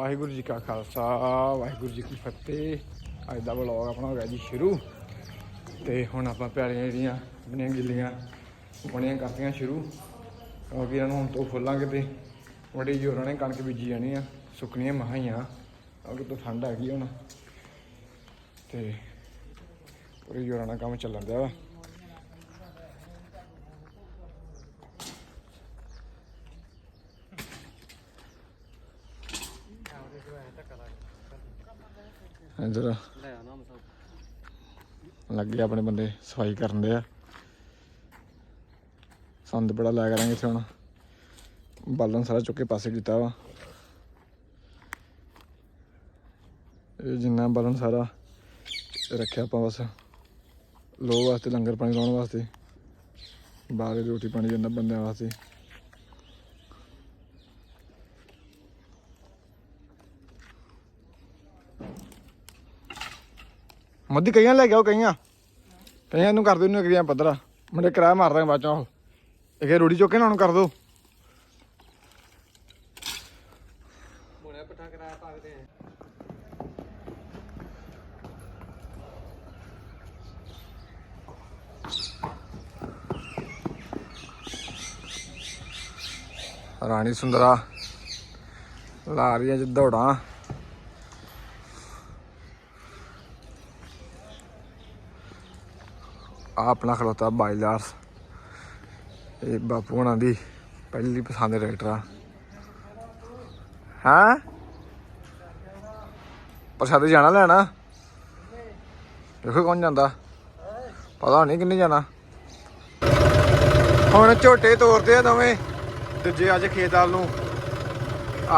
ਵਾਹਿਗੁਰੂ ਜੀ ਕਾ ਖਾਲਸਾ, ਵਾਹਿਗੁਰੂ ਜੀ ਕੀ ਫਤਿਹ। ਅੱਜ ਦਾ ਵਲੌਗ ਆਪਣਾ ਹੋ ਗਿਆ ਜੀ ਸ਼ੁਰੂ। ਤੇ ਹੁਣ ਆਪਾਂ ਪਿਆਲੀਆਂ ਜਿਹੜੀਆਂ ਬਣੀਆਂ ਗਿੱਲੀਆਂ, ਬਣੀਆਂ ਕਰਤੀਆਂ ਸ਼ੁਰੂ। ਕਿਉਂਕਿ ਇਹਨਾਂ ਨੂੰ ਹੁਣ ਤੋਂ ਖੋਲਾਂਗੇ ਤੇ ਬੜੀ ਜ਼ੋਰਾਂ ਨੇ ਕਣਕ ਬੀਜੀ ਜਾਣੀ ਆ, ਸੁੱਕਣੀਆਂ ਮਹਾਈਆਂ। ਕਿਉਂਕਿ ਤੋਂ ਠੰਡ ਆ ਗਈ ਹੁਣ। ਤੇ ਪੂਰੇ ਜ਼ੋਰਾਂ ਨਾਲ ਕੰਮ ਚੱਲਣ ਦਿਆ ਵਾ। ਇੱਧਰ ਲੱਗੇ ਆਪਣੇ ਬੰਦੇ, ਸਫ਼ਾਈ ਕਰਨ ਦੇ ਆ। ਸੰਦ ਬੜਾ ਲੈ ਕਰਾਂਗੇ ਇੱਥੇ ਹੁਣ। ਬਾਲਣ ਸਾਰਾ ਚੁੱਕ ਕੇ ਪਾਸੇ ਕੀਤਾ ਵਾ। ਇਹ ਜਿੰਨਾ ਬਾਲਣ ਸਾਰਾ ਰੱਖਿਆ ਆਪਾਂ ਬਸ। ਲੋ ਵਾਸਤੇ, ਲੰਗਰ ਪਾਣੀ ਲਾਉਣ ਵਾਸਤੇ। ਬਾਹਰ ਰੋਟੀ ਪਾਣੀ ਜਾਂਦਾ ਬੰਦਿਆਂ ਵਾਸਤੇ। ਮੱਦੀ ਕਈਆਂ ਲੈ ਕੇ ਆਓ ਕਈਆਂ। ਕਈਆਂ ਨੂੰ ਕਰ ਦਿਓ ਇਹਨੂੰ ਕਈਆਂ ਪੱਧਰਾ। ਮੁੰਡੇ ਕਿਰਾਇਆ ਮਾਰ ਦਾਂਗੇ ਬਾਅਦ ਚੋਂ ਉਹ ਇਹ ਰੋੜੀ ਚੁੱਕ ਕੇ ਨਾ ਉਹਨੂੰ ਕਰ ਦਿਓ। ਮੁੰਡਾ ਪੱਠਾ ਕਰਾਇਆ ਪਾਗਦੇ ਆ। ਰਾਣੀ ਸੁੰਦਰਾ ਲਾ ਰਹੀ ਅੱਜ ਦੌੜਾਂ। ਆ ਆਪਣਾ ਖਲੋਤਾ ਬਾਈਲਾਰਸ ਇਹ ਬਾਪੂ ਹੁਣਾਂ ਦੀ ਪਹਿਲੀ ਪਸੰਦ ਟਰੈਕਟਰ ਆ। ਹਾਂ? ਪ੍ਰਸ਼ਾਦੇ ਜਾਣਾ ਲੈਣਾ? ਦੇਖੋ ਕੌਣ ਜਾਂਦਾ। ਪਤਾ ਨਹੀਂ ਕਿੰਨੇ ਜਾਣਾ। ਹੁਣ ਝੋਟੇ ਤੋਰਦੇ ਆ ਦੋਵੇਂ। ਦੂਜੇ ਅੱਜ ਖੇਤ ਵਾਲ ਨੂੰ।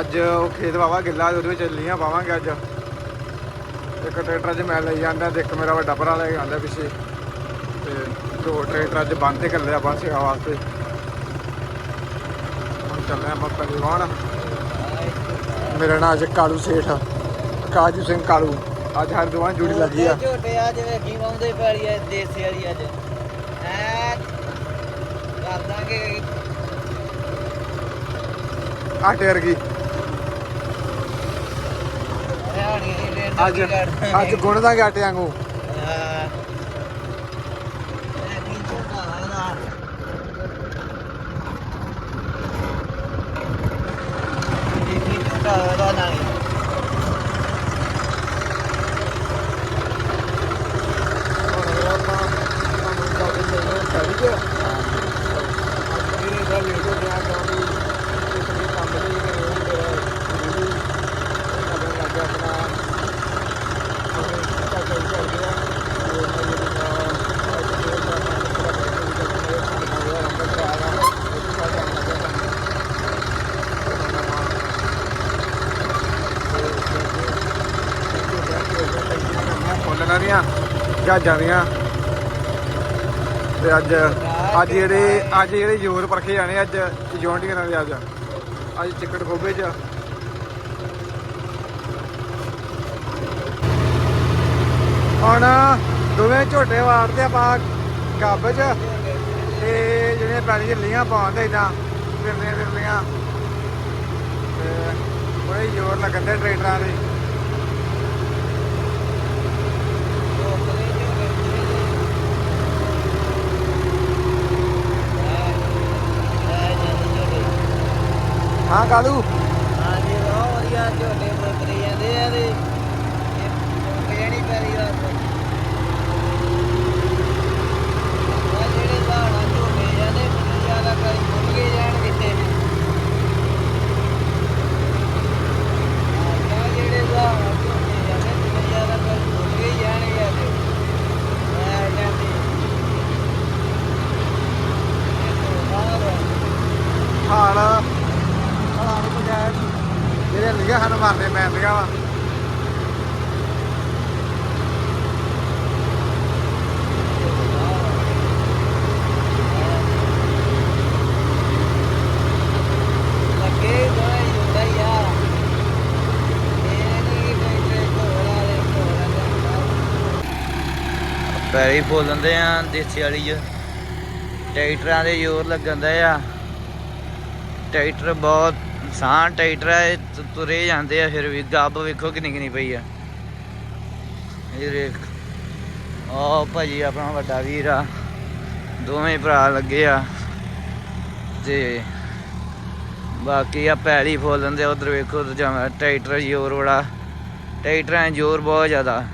ਅੱਜ ਉਹ ਖੇਤ ਵਾਵਾ ਗਿੱਲਾ ਉਹਦੇ ਵਿੱਚ ਲੀਆਂ ਪਾਵਾਂਗੇ ਅੱਜ। ਇੱਕ ਟਰੈਕਟਰ 'ਚ ਮੈਂ ਲਈ ਜਾਂਦਾ, ਤੇ ਇੱਕ ਮੇਰਾ ਵੱਡਾ ਭਰਾ ਲੈ ਕੇ ਆਂਦਾ ਪਿੱਛੇ। ਤੇ ਦੋ ਟਰੈਕਟਰ ਅੱਜ ਬੰਦ ਤੇ ਕੱਲੇ ਆਪਾਂ ਸੇਵਾ ਵਾਸਤੇ। ਹੁਣ ਚੱਲੇ ਆਪਾਂ ਪਹਿਲਵਾਨ ਮੇਰਾ ਨਾਮ ਅੱਜ ਕਾਲੂ ਸੇਠ ਕਾਜੂ ਸਿੰਘ ਕਾਲੂ। ਅੱਜ ਹਰ ਦੁਕਾਨ ਜੁੜੀ ਲੱਗੀ ਆ। ਝੋਟੇ ਆ ਜਿਵੇਂ ਕੀ ਵਾਉਂਦੇ ਪੈੜੀ ਆ ਦੇਸੀ ਵਾਲੀ ਅੱਜ। ਐ ਕਰ ਦਾਂਗੇ। ਆਟੇ ਵਰਗੀ ਦੀ ਅੱਜ ਅੱਜ ਗੁਣ ਦਾਂਗੇ ਆਟੇ ਵਾਂਗੂ ਕੀ ਝੋਟਾ ਇਹਦਾ ਇਹ ਕੀ ਝੋਟਾ ਇਹਦਾ ਨਾਲੇ ਫੁੱਲਾਂ ਦੀਆਂ ਜਹਾਜ਼ਾਂ ਦੀਆਂ ਤੇ ਅੱਜ ਅੱਜ ਜਿਹੜੇ ਅੱਜ ਜਿਹੜੇ ਜ਼ੋਰ ਪਰਖੇ ਜਾਣੇ, ਅੱਜ ਜੌਂਟੀਆਂ ਨਾਲ ਅੱਜ। ਅੱਜ ਚਿੱਕੜ ਖੋਬੇ ਚ। ਹੁਣ ਦੋਵੇਂ ਝੋਟੇ ਵਾਰਦੇ ਆਪਾਂ ਕੱਬ ਚ ਤੇ ਜਿਹੜੀਆਂ ਪੈਣੀ ਲੀਆਂ ਪਾਉਂਦੇ ਇਦਾਂ ਫਿਰਨੀਆਂ ਫਿਰਨੀਆਂ ਤੇ ਬੜੇ ਜ਼ੋਰ ਲੱਗਦੇ ਟਰੈਕਟਰਾਂ ਦੇ। ਹਾਂ ਕਾਲੂ ਹਾਂਜੀ ਬਹੁਤ ਵਧੀਆ ਝੋਟੇ ਮੁੱਕਦੇ ਜਾਂਦੇ ਆ ਤੇ ਇਹ ਮੁੱਕ ਜਾਣੀ ਪੈਰੀ ਦਾ ਆ ਜਿਹੜੇ ਬਾਣਾ ਝੋਟੇ ਜਾਂਦੇ ਦੁਨੀਆ ਦਾ ਕੋਈ ਮੁੱਕ ਕੇ ਜਾਣ ਕਿਤੇ ਆ ਜਿਹੜੇ ਬਾਣਾ ਝੋਟੇ ਜਾਂਦੇ ਦੁਨੀਆ ਦਾ ਕੋਈ ਮੁੱਕ ਕੇ ਜਾਣਗੇ ਤੇ ਆ ਜਾਂਦੇ ਇਹ ਤੋਂ ਬਾਅਦ ਹਾਲ ਹਾਲਾਂ ਨੂੰ ਬਜਾਏ ਜਿਹੜੇ ਲਿਆ ਸਾਨੂੰ ਮਾਰਨੇ ਪੈਂਦੀਆਂ ਵਾ ਲੱਗੇ ਦੋਏ ਹੁੰਦਾ ਹੀ ਆ ਇਹ ਨਹੀਂ ਕੋਈ ਕੋਈ ਘੋੜਾ ਦੇ ਘੋੜਾ ਦੇ ਪੈਰੀ ਬੋਲਦੇ ਆ, ਦੇਸੀ ਵਾਲੀ ਚ। ਟਰੈਕਟਰਾਂ ਦੇ ਜ਼ੋਰ ਲੱਗਣ ਦਾ ਆ। ਟਰੈਕਟਰ ਬਹੁਤ ਆਸਾਨ ਟਰੈਕਟਰ ਹੈ ਤੁਰੇ ਜਾਂਦੇ ਆ ਫਿਰ ਵੀ ਗੱਬ ਵੇਖੋ ਕਿੰਨੀ ਕਿੰਨੀ ਪਈ ਆ। ਇਹ ਦੇਖ ਆ ਭਾਜੀ ਆਪਣਾ ਵੱਡਾ ਵੀਰ ਆ, ਦੋਵੇਂ ਭਰਾ ਲੱਗੇ ਆ। ਤੇ ਬਾਕੀ ਆ ਪੈਲੀ ਫੁੱਲ ਦਿੰਦੇ, ਉਧਰ ਵੇਖੋ ਤੇ ਟਰੈਕਟਰ ਜ਼ੋਰ ਬੜਾ। ਟਰੈਕਟਰਾਂ ਜ਼ੋਰ ਬਹੁਤ ਜ਼ਿਆਦਾ।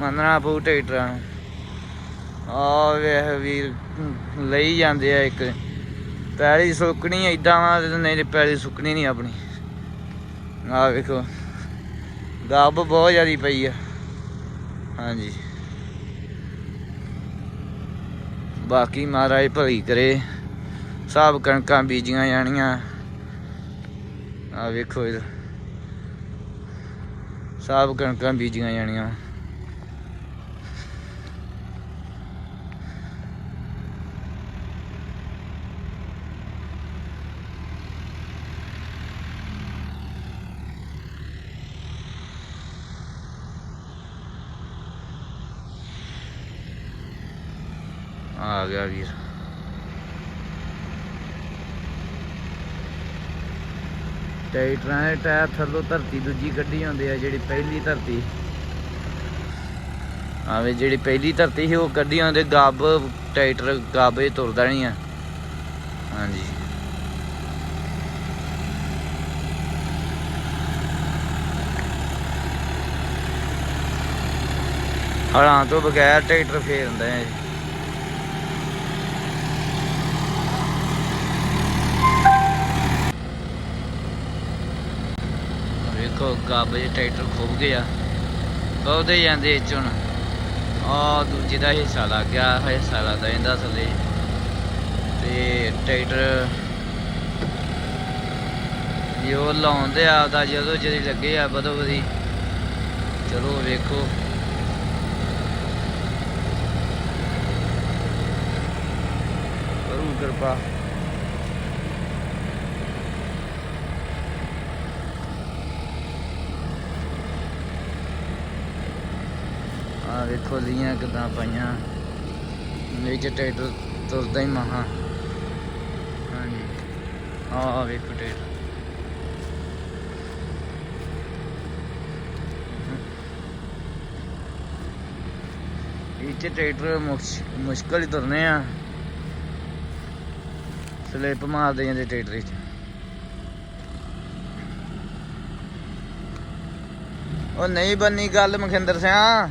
ਮੰਨਣਾ ਪਊ ਟਰੈਕਟਰਾਂ ਨੂੰ। ਆ ਵੇਖ ਵੀਰ, ਲਈ ਜਾਂਦੇ ਆ ਇੱਕ। ਪੈਲੀ ਸੁੱਕਣੀ ਏਦਾਂ ਵਾ ਤੇ ਨਹੀਂ ਤੇ ਪੈਲੀ ਸੁੱਕਣੀ ਨਹੀਂ ਆਪਣੀ। ਆ ਵੇਖੋ ਗੱਬ ਬਹੁਤ ਜ਼ਿਆਦੀ ਪਈ ਆ। ਹਾਂਜੀ। ਬਾਕੀ ਮਹਾਰਾਜ ਭਲੀ ਕਰੇ, ਸਭ ਕਣਕਾਂ ਬੀਜੀਆਂ ਜਾਣੀਆਂ। ਆ ਵੇਖੋ ਇਹ ਸਭ ਕਣਕਾਂ ਬੀਜੀਆਂ ਜਾਣੀਆਂ। ਆ ਗਿਆ ਵੀਰ। ਟਰੈਕਟਰਾਂ ਦੇ ਟਾਇਰ ਥੱਲੋਂ ਧਰਤੀ ਦੂਜੀ ਕੱਢੀ ਹੁੰਦੀ ਆ, ਜਿਹੜੀ ਪਹਿਲੀ ਧਰਤੀ। ਆਵੇ ਜਿਹੜੀ ਪਹਿਲੀ ਧਰਤੀ ਸੀ, ਉਹ ਕੱਢੀ ਹੁੰਦੇ ਗੱਬ ਟਰੈਕਟਰ ਗੱਬੇ ਤੁਰਦਾ ਨਹੀਂ ਆ। ਹਾਂਜੀ। ਹਲਾਂ ਤੋਂ ਬਗੈਰ ਟਰੈਕਟਰ ਫੇਰ ਹੁੰਦਾ ਹੈ ਵੇਖੋ ਗੱਬ ਟਰੈਕਟਰ ਖੁੱਭ ਗਿਆ ਬਹੁਤੇ ਜਾਂਦੇ ਇਹ ਹੁਣ। ਆ ਦੂਜੇ ਦਾ ਹਿੱਸਾ ਲੱਗ ਗਿਆ ਹਿੱਸਾ ਲੱਗਦਾ ਇਹਦਾ ਥੱਲੇ। ਤੇ ਟਰੈਕਟਰ ਜੋ ਲਾਉਂਦੇ ਆਪਦਾ, ਜਦੋਂ ਜਿਹੜੀ ਲੱਗੇ ਆ ਬਦੋ ਬਦੀ। ਚਲੋ ਵੇਖੋ। ਕਰੂ ਕਿਰਪਾ। ਆ ਵੇਖੋ ਲੀਆਂ ਕਿਦਾਂ ਪਾਈਆਂ। ਵਿੱਚ ਟਰੈਕਟਰ ਤੁਰਦਾ ਹੀ ਮਹਾ। ਹਾਂਜੀ। ਆ ਵੇਖੋ ਟਰੈਕਟਰ। ਇਹ 'ਚ ਟਰੈਕਟਰ ਮੁਸ਼- ਮੁਸ਼ਕਲ ਹੀ ਤੁਰਨੇ ਆ। ਸਲਿੱਪ ਮਾਰਦੇ ਜਾਂਦੇ ਟਰੈਕਟਰ 'ਚ ਉਹ ਨਹੀਂ ਬੰਨੀ ਗੱਲ ਮਖਿੰਦਰ ਸਿਆ।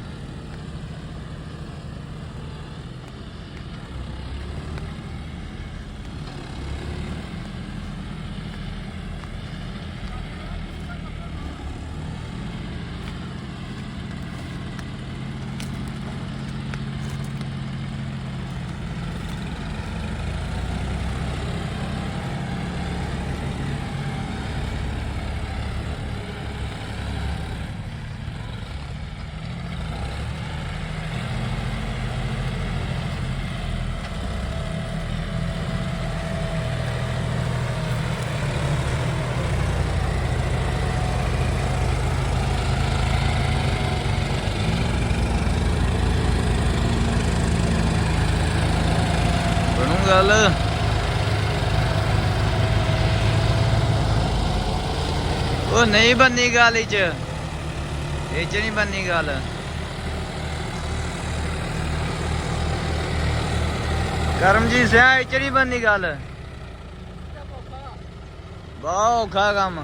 ਗੱਲ। ਉਹ ਨਹੀਂ ਬੰਨੀ ਗੱਲ ਇਹ ਚ। ਇਹ ਚ ਨਹੀਂ ਬੰਨੀ ਗੱਲ। ਕਰਮਜੀਤ ਸਿੰਘ ਇਹ ਚ ਨਹੀਂ ਬੰਨੀ ਗੱਲ। ਬਹੁਤ ਔਖਾ ਕੰਮ।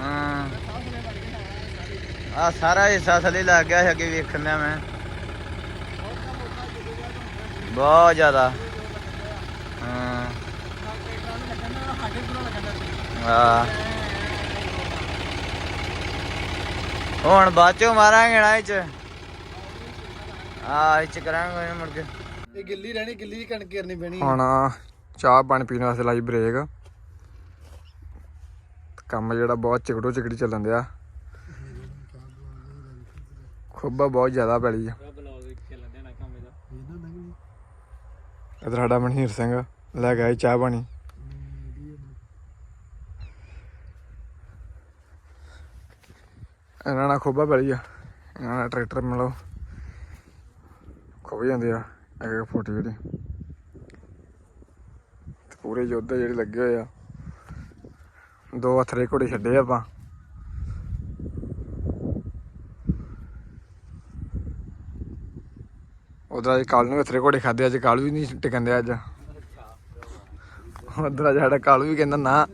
ਹਾਂ। ਆ ਸਾਰਾ ਹਿੱਸਾ ਥੱਲੇ ਲੱਗ ਗਿਆ ਸੀ, ਅੱਗੇ ਵੇਖਣ ਦਾ ਮੈਂ। ਬਹੁਤ ਜ਼ਿਆਦਾ। ਹਾਂ। ਹਾਂ। ਹੁਣ ਬਾਅਦ ਚੋਂ ਮਾਰਾਂਗੇ ਨਾ ਇਹ ਚ। ਆ ਇਹ ਚ ਕਰਾਂਗੇ ਮੁੜ ਕੇ। ਇਹ ਗਿੱਲੀ ਰਹਿਣੀ ਗਿੱਲੀ ਕਣਕ ਕਰਨੀ ਪੈਣੀ ਹੁਣ ਚਾਹ ਪਾਣੀ ਪੀਣ ਵਾਸਤੇ ਲਾਈ ਬ੍ਰੇਕ। ਕੰਮ ਜਿਹੜਾ ਬਹੁਤ ਚਿਕੜੋ ਚਿਕੜੀ ਚੱਲਣ ਦਿਆ। ਖੁੱਬਾ ਬਹੁਤ ਜ਼ਿਆਦਾ ਪੈਲੀ ਆ। ਇਧਰ ਸਾਡਾ ਮਨਹੀਰ ਸਿੰਘ ਲੈ ਗਿਆ ਚਾਹ ਪਾਣੀ। ਇਹਨਾਂ ਨਾਲ ਖੋਬਾ ਪੈਲੀ ਆ। ਇਹਨਾਂ ਨਾਲ ਟਰੈਕਟਰ ਮਿਲੋ। ਖੋਬ ਜਾਂਦੇ ਆ, ਇੱਕ ਇੱਕ ਫੁੱਟ ਜਿਹੜੀ। ਪੂਰੇ ਯੋਧੇ ਜਿਹੜੇ ਲੱਗੇ ਹੋਏ ਆ। ਦੋ ਹੱਥਰੇ ਘੋੜੇ ਛੱਡੇ ਆਪਾਂ। ਉਧਰ ਅੱਜ ਕਾਲ ਨੂੰ ਵੀ ਘੋੜੇ ਖਾਦੇ ਅੱਜ ਕਾਲੂ ਵੀ ਨਹੀਂ ਟਿਕਣ ਅੱਜ। ਉਧਰ ਅੱਜ ਸਾਡਾ ਕਾਲ ਵੀ ਕਹਿੰਦਾ ਨਾ।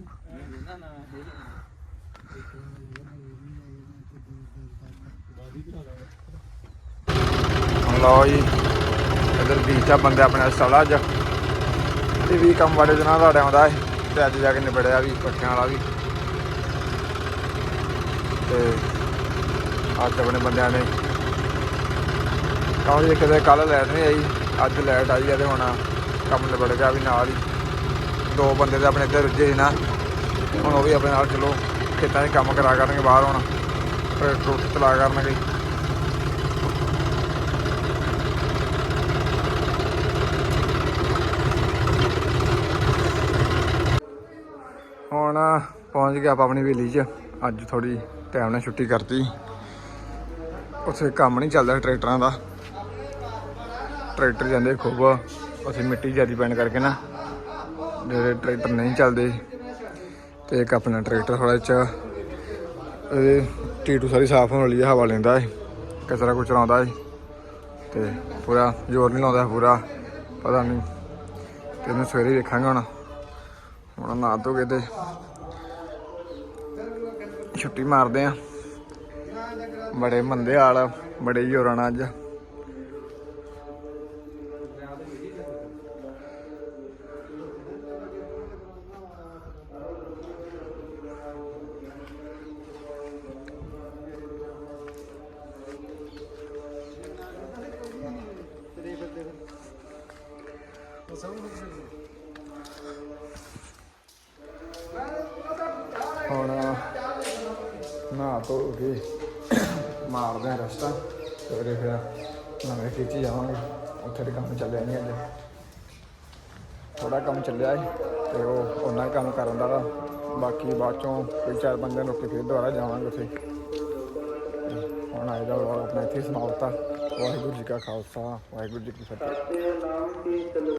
ਲਓ ਜੀ, ਇਧਰ ਬੀਚ ਬੰਦੇ ਆਪਣੇ ਹਸਪਤਾਲ ਅੱਜ। ਇਹ ਵੀ ਕੰਮ ਵਾਲੇ ਦਿਨਾਂ ਦਾ ਆਉਂਦਾ ਹੈ ਤੇ ਅੱਜ ਜਾ ਕੇ ਨਿਬੜਿਆ ਵੀ, ਪੱਕਿਆਂ ਵਾਲਾ ਵੀ। ਤੇ ਅੱਜ ਆਪਣੇ ਬੰਦਿਆਂ ਨੇ ਕਾਹਲੀ ਕਿਤੇ ਕੱਲ ਲਾਈਟ ਨਹੀਂ ਆਈ, ਅੱਜ ਲਾਈਟ ਆਈ ਆ ਤੇ ਹੁਣ ਕੰਮ ਨਿਬੜ ਗਿਆ ਵੀ ਨਾਲ ਹੀ। ਦੋ ਬੰਦੇ ਦੇ ਆਪਣੇ ਇੱਧਰ ਰੁੱਝੇ ਸੀ ਨਾ ਹੁਣ ਉਹ ਵੀ ਆਪਣੇ ਨਾਲ ਚਲੋ, ਖੇਤਾਂ 'ਚ ਕੰਮ ਕਰਾ ਕਰਨਗੇ ਬਾਹਰ ਹੁਣ ਟਰੈਕਟਰ ਟਰੁੱਟ ਚਲਾ ਕਰਨਗੇ। ਹੁਣ ਪਹੁੰਚ ਗਿਆ ਆਪਾਂ ਆਪਣੀ ਹਵੇਲੀ 'ਚ, ਅੱਜ ਥੋੜੀ ਟਾਈਮ ਨਾਲ ਛੁੱਟੀ ਕਰਤੀ। ਉੱਥੇ ਕੰਮ ਨਹੀਂ ਚੱਲਦਾ ਟਰੈਕਟਰਾਂ ਦਾ। ਟਰੈਕਟਰ ਜਾਂਦੇ ਖੂਬ ਉੱਥੇ ਮਿੱਟੀ ਜ਼ਿਆਦਾ ਪੈਣ ਕਰਕੇ ਨਾ, ਜਿਹੜੇ ਟਰੈਕਟਰ ਨਹੀਂ ਚੱਲਦੇ, ਤੇ ਇੱਕ ਆਪਣਾ ਟਰੈਕਟਰ ਥੋੜਾ ਚ ਇਹ ਟੀਟੂ ਸਾਰੀ ਸਾਫ਼ ਹੋਣ ਵਾਲੀ ਹਵਾ ਲੈਂਦਾ ਹੈ ਕਚਰਾ ਕੁਚਰਾ ਆਉਂਦਾ ਹੈ ਤੇ ਪੂਰਾ ਜ਼ੋਰ ਨਹੀਂ ਲਾਉਂਦਾ ਪੂਰਾ, ਪਤਾ ਨਹੀਂ, ਤੇ ਇਹਨੂੰ ਸਵੇਰੇ ਹੀ ਵੇਖਾਂਗੇ ਹੁਣ ਹੁਣ ਨਾ ਧੋ ਕੇ ਤੇ ਛੁੱਟੀ ਮਾਰਦੇ ਆ, ਬੜੇ ਮੰਦੇ ਹਾਲ ਬੜੇ ਜ਼ੋਰਾਂ ਨਾਲ ਅੱਜ। ਧੋ ਕੇ ਮਾਰਦੇ ਆ ਰਸਤਾ। ਸਵੇਰੇ ਫਿਰ ਨਵੇਂ ਖੇਤੀ ਜਾਵਾਂਗੇ। ਉੱਥੇ ਤੇ ਕੰਮ ਚੱਲਿਆ ਨਹੀਂ ਅੱਜ ਥੋੜਾ ਕੰਮ ਚੱਲਿਆ ਹੈ ਤੇ ਉਹ ਉਹਨਾਂ ਕੰਮ ਕਰਨ ਦਾ ਬਾਕੀ ਬਾਅਦ ਚੋਂ ਕੋਈ ਚਾਰ ਪੰਜ ਦਿਨ ਰੁਕ ਕੇ ਫਿਰ ਦੁਬਾਰਾ ਜਾਵਾਂਗੇ ਉੱਥੇ। ਹੁਣ ਆਏ ਦਾ ਵਲੌਗ ਆਪਣਾ ਇੱਥੇ ਸਮਾਪਤਾ ਵਾਹਿਗੁਰੂ ਜੀ ਕਾ ਖਾਲਸਾ, ਵਾਹਿਗੁਰੂ ਜੀ ਕੀ ਫਤਿਹ।